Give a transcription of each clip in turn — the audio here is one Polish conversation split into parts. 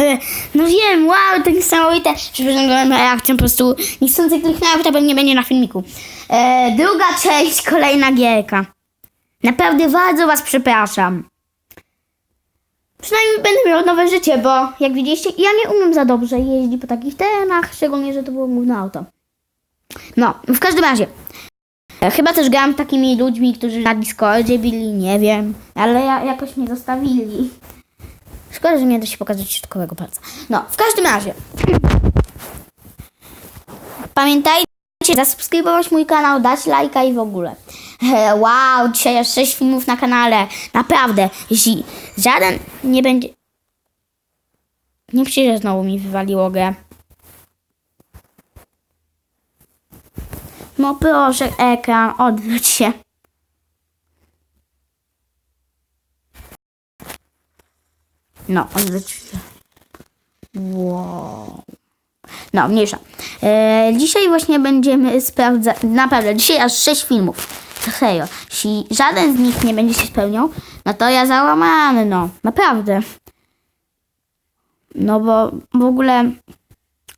E, No wiem, wow, to niesamowite. Przepraszam, moja akcja po prostu niechcący kliknęła, to pewnie będzie na filmiku. E, druga część, kolejna gierka. Naprawdę bardzo was przepraszam. Przynajmniej będę miał nowe życie, bo jak widzieliście, ja nie umiem za dobrze jeździć po takich terenach, szczególnie, że to było główne auto. No, w każdym razie. E, Chyba też grałam takimi ludźmi, którzy na Discordzie byli, nie wiem, ale ja, jakoś mnie zostawili. Szkoda, że nie da się pokazać środkowego palca. No, w każdym razie. Pamiętajcie zasubskrybować mój kanał, dać lajka i w ogóle. Wow, dzisiaj aż 6 filmów na kanale. Naprawdę, jeśli żaden nie będzie... Nie przyjdzie znowu mi wywaliło grę. No proszę, ekran, odwróć się. No, się. Wow. No, mniejsza. E, dzisiaj właśnie będziemy sprawdzać, naprawdę, dzisiaj aż 6 filmów. Serio. Jeśli żaden z nich nie będzie się spełniał, no to ja załamany, no. Naprawdę. No bo w ogóle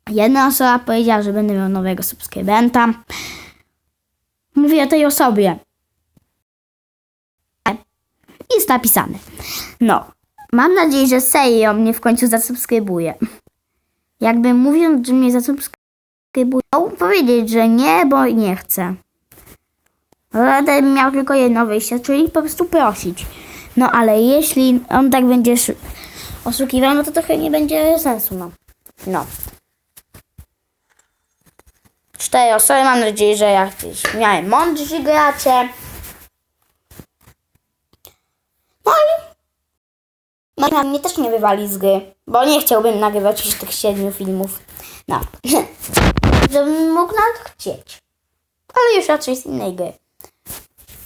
jedna osoba powiedziała, że będę miał nowego subskrybenta. Mówię o tej osobie. Jest napisane. No. Mam nadzieję, że serio mnie w końcu zasubskrybuje. Jakby mówiąc, że mnie zasubskrybuje, powiedzieć, że nie, bo nie chcę. Będę miał tylko jedno wyjście, czyli po prostu prosić. No ale jeśli on tak będzie sz- oszukiwał, no to trochę nie będzie sensu, no. No. Cztery osoby, mam nadzieję, że jakiś miałem mądrzy gracze. No i no i na mnie też nie wywali z gry, bo nie chciałbym nagrywać już tych siedmiu filmów. No. Żebym mógł nawet chcieć. Ale już raczej z innej gry.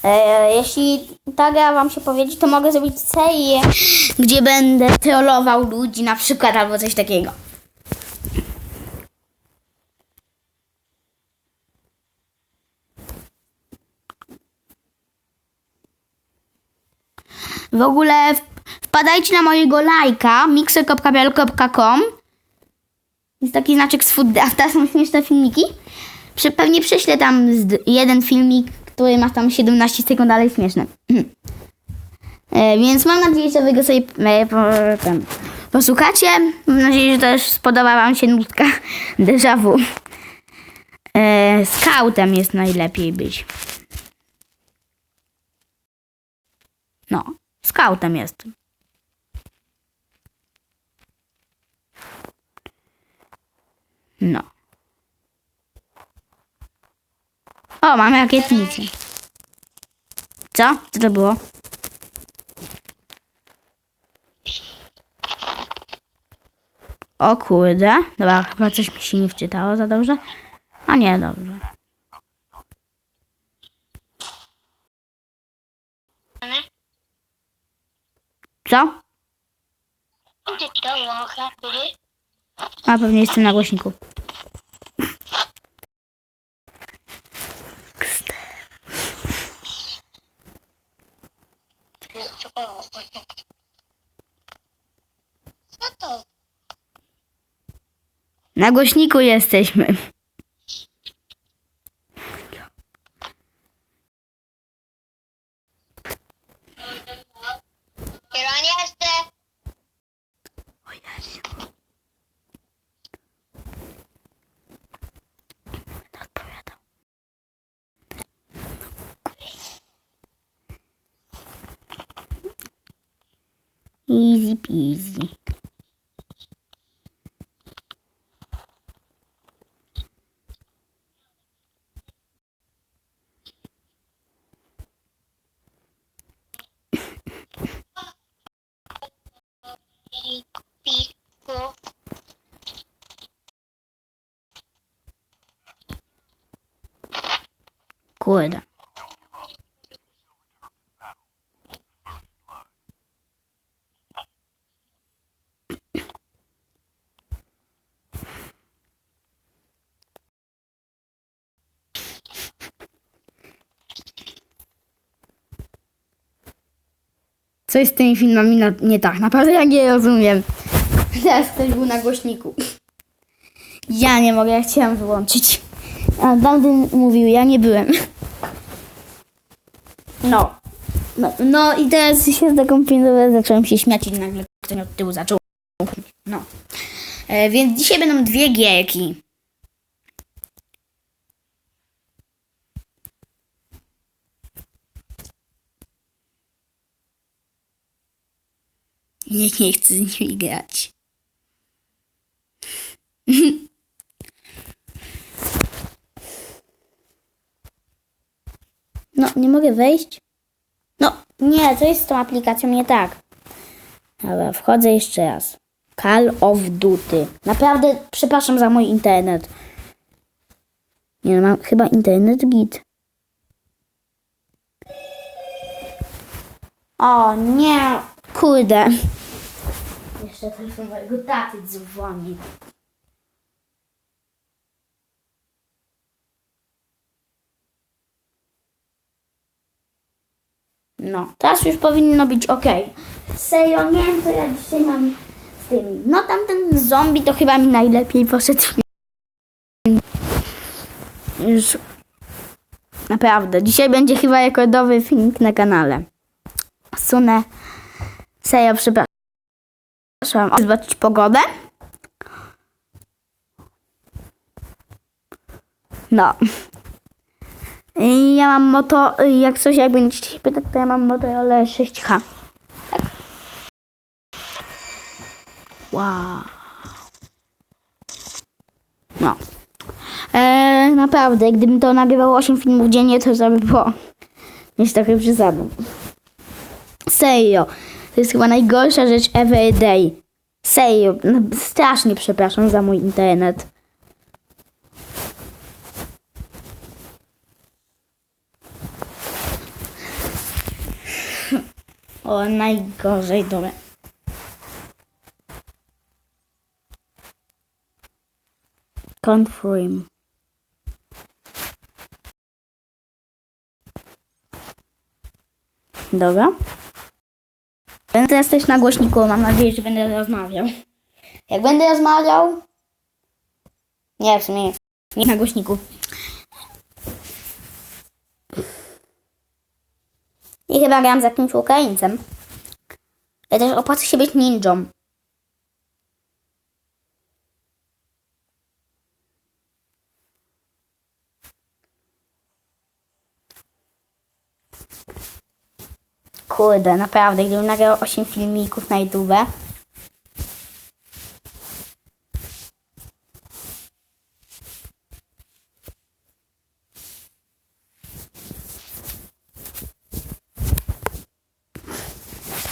E, jeśli ta gra wam się powiedzie, to mogę zrobić serię, gdzie będę trollował ludzi na przykład albo coś takiego. W ogóle w- wpadajcie na mojego lajka mixer.pl.com Jest taki znaczek z Foodafta, są śmieszne filmiki. Pewnie prześlę tam jeden filmik, który ma tam 17 sekund, ale jest śmieszny. e, więc mam nadzieję, że wy go sobie e, po, ten, posłuchacie. Mam nadzieję, że też spodoba wam się nutka déjà vu. E, scoutem jest najlepiej być. No, scoutem jestem. No. O, mamy rakietnicę. Co? Co to było? O kurde. Dobra, chyba coś mi się nie wczytało za dobrze. A nie, dobrze. Co? Gdzie to? A pewnie jestem na głośniku. Na głośniku jesteśmy. Cura. Co jest z tymi filmami na, nie tak? Naprawdę ja nie rozumiem. Teraz ktoś był na głośniku. Ja nie mogę, ja chciałam wyłączyć. A tamten mówił, ja nie byłem. No. No, no i teraz się zdekompinować, zacząłem się śmiać i nagle ktoś od tyłu zaczął. No. E, więc dzisiaj będą dwie gierki. Nie, nie chcę z nimi grać. No, nie mogę wejść. No, nie, to jest z tą aplikacją nie tak. Dobra, wchodzę jeszcze raz. Call of Duty. Naprawdę, przepraszam za mój internet. Nie, no, mam chyba internet git. O, nie, kurde. Jeszcze telefon mojego taty dzwoni. No, teraz już powinno być ok. Serio, nie wiem co ja dzisiaj mam z tymi. No tamten zombie to chyba mi najlepiej poszedł. Już naprawdę. Dzisiaj będzie chyba rekordowy filmik na kanale. Sunę. Serio, przepraszam. Zobaczyć pogodę. No. Ja mam moto, jak coś, jak będziecie się pytać, to ja mam Motorola 6H. Tak. Wow. No. E, naprawdę, gdybym to nagrywał 8 filmów dziennie, to by było mieć trochę przesadą. Serio. To jest chyba najgorsza rzecz every day. Serio. No, strasznie przepraszam za mój internet. O, najgorzej, dobra. Confirm. Dobra. Będę teraz też na głośniku, mam nadzieję, że będę rozmawiał. Jak będę rozmawiał... Nie, w sumie nie na głośniku. I chyba gram z jakimś Ukraińcem. Ale też opłaca się być ninją. Kurde, naprawdę, gdybym nagrał 8 filmików na YouTube.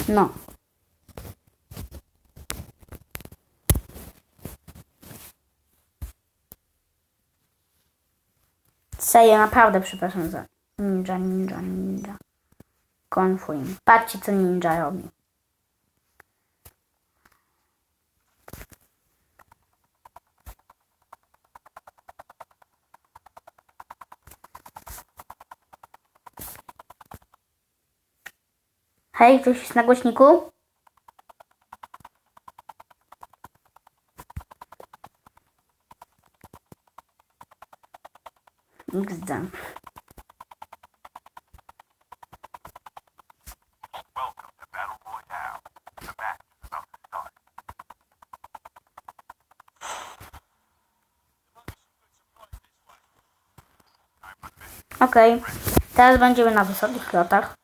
No. Serio, naprawdę przepraszam za ninja, ninja, ninja. Confirm. Patrzcie, co ninja robi. Hej, ktoś jest na głośniku? Okej, teraz będziemy na wysokich lotach.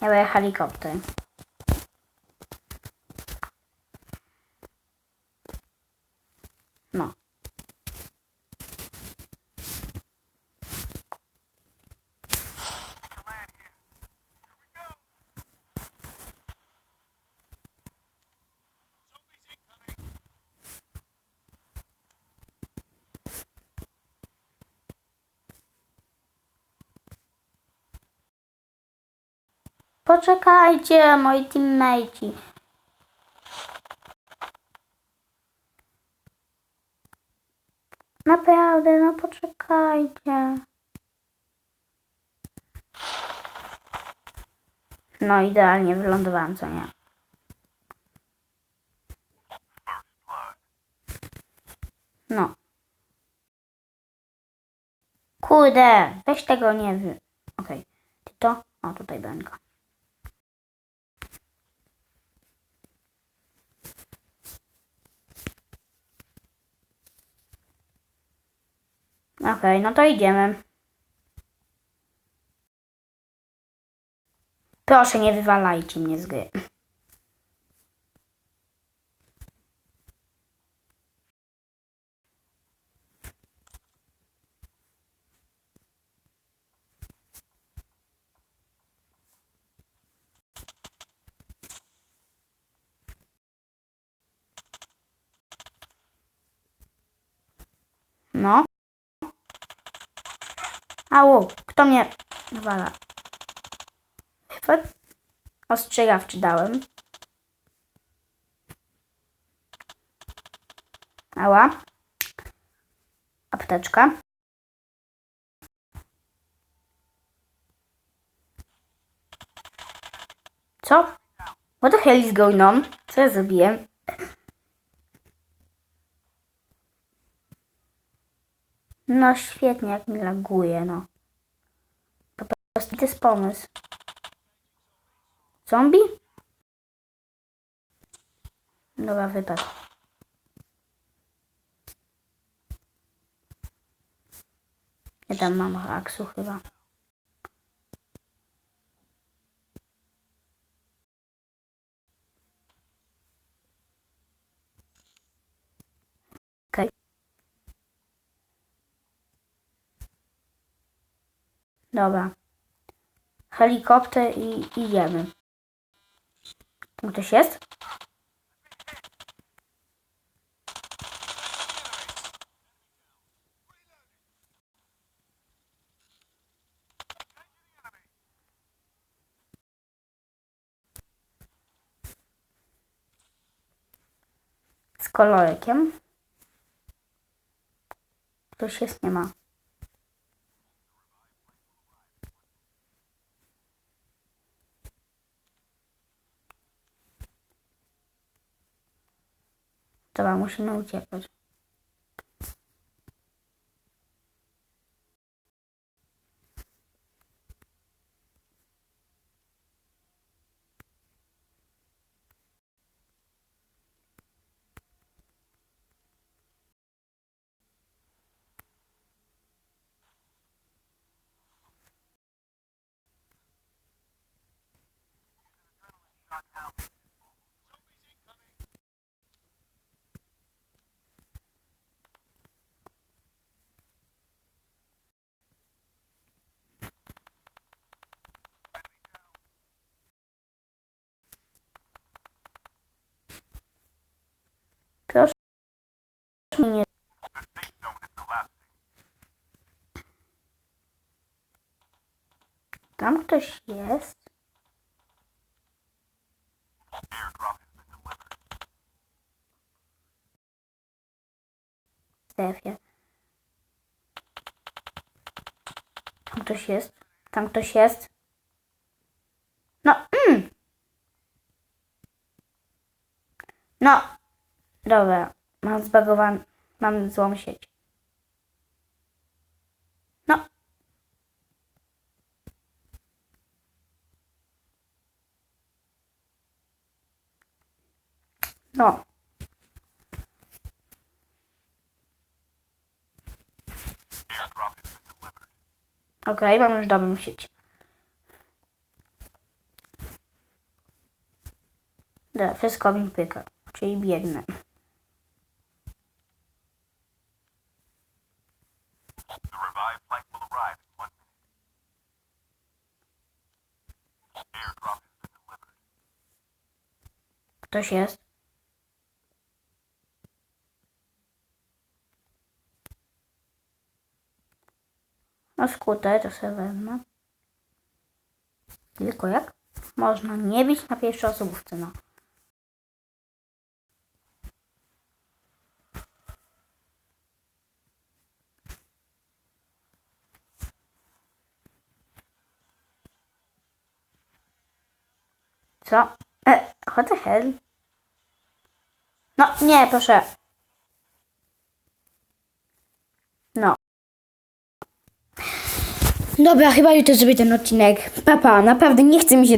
Ja helikopter. Poczekajcie, moi teammateci. Naprawdę, no poczekajcie. No idealnie wylądowałam, co nie. No. Kurde, weź tego nie wiem. Okej, okay. ty to? O, tutaj będę. Okej, no to idziemy. Proszę, nie wywalajcie mnie z gry. No. Au, kto mnie wywala? Chyba ostrzegawczy dałem. Ała. Apteczka. Co? What the hell is going on? Co ja zrobiłem? No świetnie, jak mi laguje, no. Po prostu to jest pomysł. Zombie? Dobra, wypadł. Ja tam mam aksu chyba. Okej. Dobra. Helikopter i idziemy. Tam ktoś jest? Z kolorykiem. Ktoś jest, nie ma. Dobra, musimy uciekać. Proszę mnie nie... Tam ktoś jest? W strefie. Tam ktoś jest? Tam ktoś jest? No, mm. No, dobra. Mam zbagowany, mam złą sieć. No. No. Okej, mam już dobrą sieć. Dobra, wszystko mi pyka, czyli biegnę. Ktoś jest? No skuter to sobie wezmę. Tylko jak? Można nie bić na pierwszej osobówce, no. Co? E, what the hell? No, nie, proszę. No. Dobra, chyba jutro zrobię ten odcinek. Papa, naprawdę nie chce mi się tak